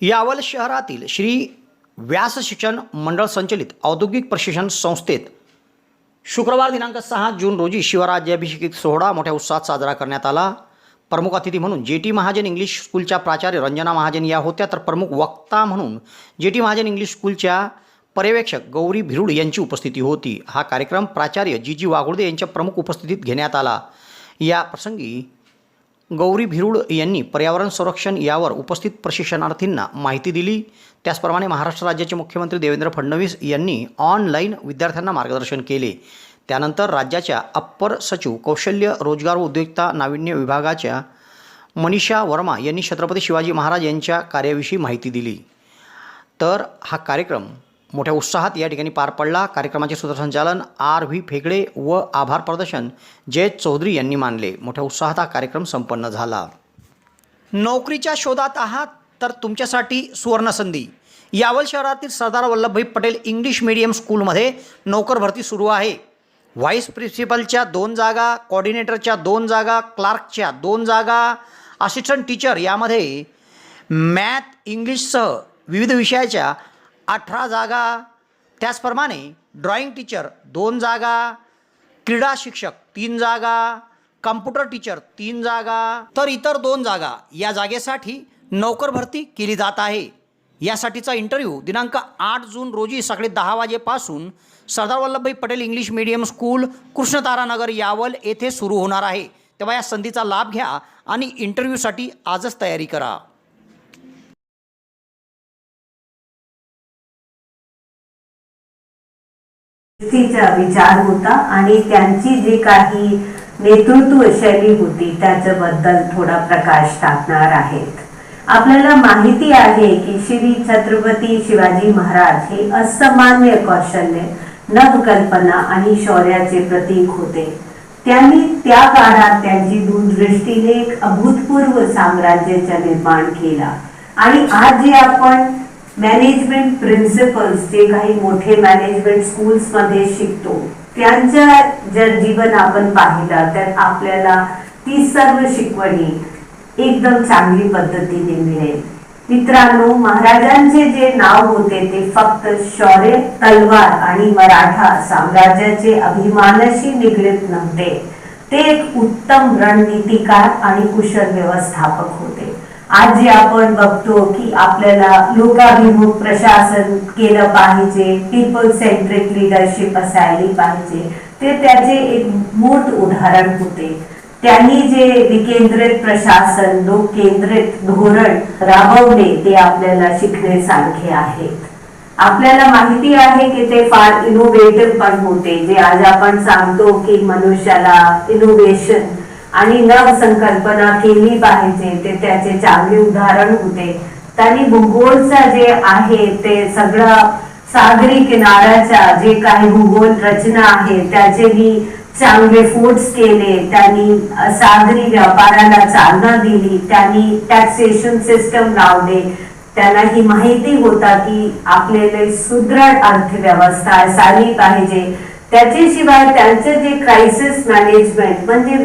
यावल शहरातील श्री व्यास शिक्षण मंडळ संचलित औद्योगिक प्रशिक्षण संस्थेत शुक्रवार दिनांक सहा जून रोजी शिवराज्याभिषेक सोहळा मोठ्या उत्साहात साजरा करण्यात आला. प्रमुख अतिथी म्हणून जे टी महाजन इंग्लिश स्कूलच्या प्राचार्य रंजना महाजन या होत्या तर प्रमुख वक्ता म्हणून जे टी महाजन इंग्लिश स्कूलच्या पर्यवेक्षक गौरी भिरुड यांची उपस्थिती होती. हा कार्यक्रम प्राचार्य जी जी वाघुर्दे यांच्या प्रमुख उपस्थितीत घेण्यात आला. या प्रसंगी गौरी भिरुड यांनी पर्यावरण संरक्षण यावर उपस्थित प्रशिक्षणार्थींना माहिती दिली. त्याचप्रमाणे महाराष्ट्र राज्याचे मुख्यमंत्री देवेंद्र फडणवीस यांनी ऑनलाईन विद्यार्थ्यांना मार्गदर्शन केले. त्यानंतर राज्याच्या अप्पर सचिव कौशल्य रोजगार उद्योजकता नाविन्य विभागाच्या मनीषा वर्मा यांनी छत्रपती शिवाजी महाराज यांच्या कार्याविषयी माहिती दिली. तर हा कार्यक्रम मोठ्या उत्साहात या ठिकाणी पार पडला. कार्यक्रमाचे सूत्रसंचालन आर व्ही फेगडे व आभार प्रदर्शन जय चौधरी यांनी मानले. मोठ्या उत्साहात हा कार्यक्रम संपन्न झाला. नोकरीच्या शोधात आहात तर तुमच्यासाठी सुवर्णसंधी. यावल शहरातील सरदार वल्लभभाई पटेल इंग्लिश मीडियम स्कूलमध्ये नोकर भरती सुरू आहे. व्हाईस प्रिन्सिपलच्या दोन जागा कॉर्डिनेटरच्या दोन जागा क्लार्कच्या दोन जागा असिस्टंट टीचर यामध्ये मॅथ इंग्लिशसह विविध विषयाच्या अठरा जागा. त्याचप्रमाणे ड्रॉइंग टीचर दोन जागा क्रीडा शिक्षक तीन जागा कम्प्युटर टीचर तीन जागा तर इतर दोन जागा या जागेसाठी नोकर भरती केली जात आहे. यासाठीचा इंटरव्ह्यू दिनांक आठ जून रोजी सकाळी दहा वाजेपासून Sardar Vallabhbhai Patel English medium school Krishnataranagar Yawal येथे सुरू होणार आहे. तेव्हा या संधीचा लाभ घ्या आणि इंटरव्ह्यूसाठी आजच तयारी करा. विचार होता आणि त्यांची जी काही नेतृत्व शैली होती त्याच्याबद्दल थोडा प्रकाश टाकणार आहेत. आपल्याला माहिती आहे की श्री छत्रपती शिवाजी महाराज हे असामान्य कौशल्य नवकल्पना आणि शौर्याचे प्रतीक होते. त्यांनी त्या काळात त्यांची दूरदृष्टीने एक अभूतपूर्व साम्राज्याचा निर्माण केला. आणि आज जे आपण मॅनेजमेंट प्रिन्सिपल्स जे काही मोठे मॅनेजमेंट स्कूल्समध्ये शिकतो त्यांच्या जर जीवन आपण पाहिलं तर आपल्याला ती सर्व शिकवणी एकदम चांगली पद्धतीने मिळेल. मित्रांनो महाराजांचे जे नाव होते ते फक्त शौर्य तलवार आणि मराठा साम्राज्याचे अभिमानाशी निगडीत नव्हते. ते एक उत्तम रणनीतिकार आणि कुशल व्यवस्थापक होते. आज जे आपण बघतो की आपल्याला लोकाभिमुख प्रशासन केलं पाहिजे पीपल सेंट्रिक लिडरशिप असायली पाहिजे. ते त्याचे एक मोठ उदाहरण होते. त्यांनी जे विकेंद्रित प्रशासन लोक केंद्रित धोरण राबवले ते आपल्याला शिकण्यासारखे आहेत. आपल्याला माहिती आहे की ते फार इनोव्हेटिव्ह पण होते. जे आज आपण सांगतो की मनुष्याला इनोव्हेशन आणि नवसंकल्पना केली पाहिजे ते त्याचे चांगले उदाहरण होते. त्यांनी भूगोलचा जे आहे ते सगळं सागरी किनाऱ्याच्या जे काही भूगोल रचना आहे त्याचेही चांगले फोर्ट्स केले. त्यांनी सागरी व्यापाराला चालना दिली. त्यांनी टॅक्सेशन सिस्टम लावले. त्यांना ही माहिती होता की आपल्याला सुदृढ अर्थव्यवस्था असायला पाहिजे. त्याच्याशिवाय त्यांचं जे क्रायसिस मॅनेजमेंट म्हणजे